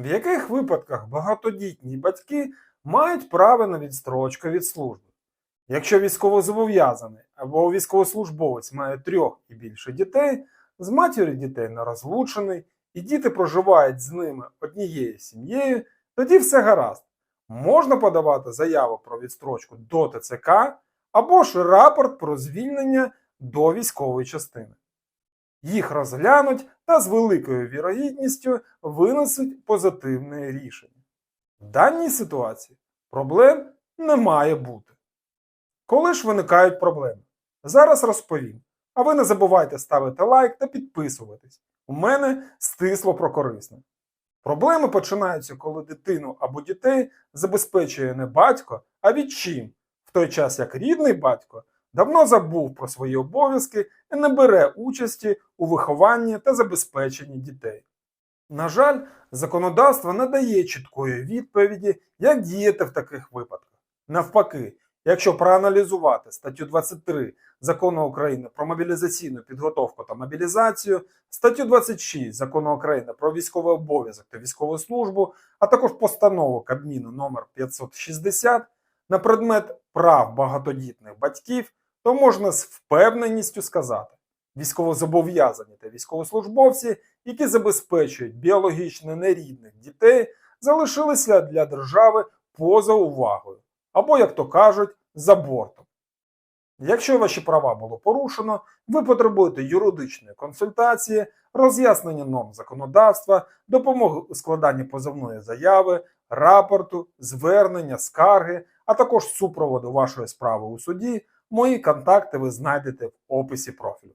В яких випадках багатодітні батьки мають право на відстрочку від служби? Якщо військовозобов'язаний або військовослужбовець має трьох і більше дітей, з матір'ю дітей не розлучений, і діти проживають з ними однією сім'єю, тоді все гаразд. Можна подавати заяву про відстрочку до ТЦК або ж рапорт про звільнення до військової частини. Їх розглянуть та з великою вірогідністю винесуть позитивне рішення. В даній ситуації проблем не має бути. Коли ж виникають проблеми? Зараз розповім. А ви не забувайте ставити лайк та підписуватись. У мене стисло про корисне. Проблеми починаються, коли дитину або дітей забезпечує не батько, а відчим, в той час як рідний батько давно забув про свої обов'язки і не бере участі у вихованні та забезпеченні дітей. На жаль, законодавство не дає чіткої відповіді, як діяти в таких випадках. Навпаки, якщо проаналізувати статтю 23 Закону України про мобілізаційну підготовку та мобілізацію, статтю 26 Закону України про військовий обов'язок та військову службу, а також постанову Кабміну номер 560 на предмет прав багатодітних батьків, то можна з впевненістю сказати, військовозобов'язані та військовослужбовці, які забезпечують біологічно нерідних дітей, залишилися для держави поза увагою, або, як то кажуть, за бортом. Якщо ваші права було порушено, ви потребуєте юридичної консультації, роз'яснення норм законодавства, допомоги у складанні позовної заяви, рапорту, звернення, скарги, а також супроводу вашої справи у суді, мої контакти ви знайдете в описі профілю.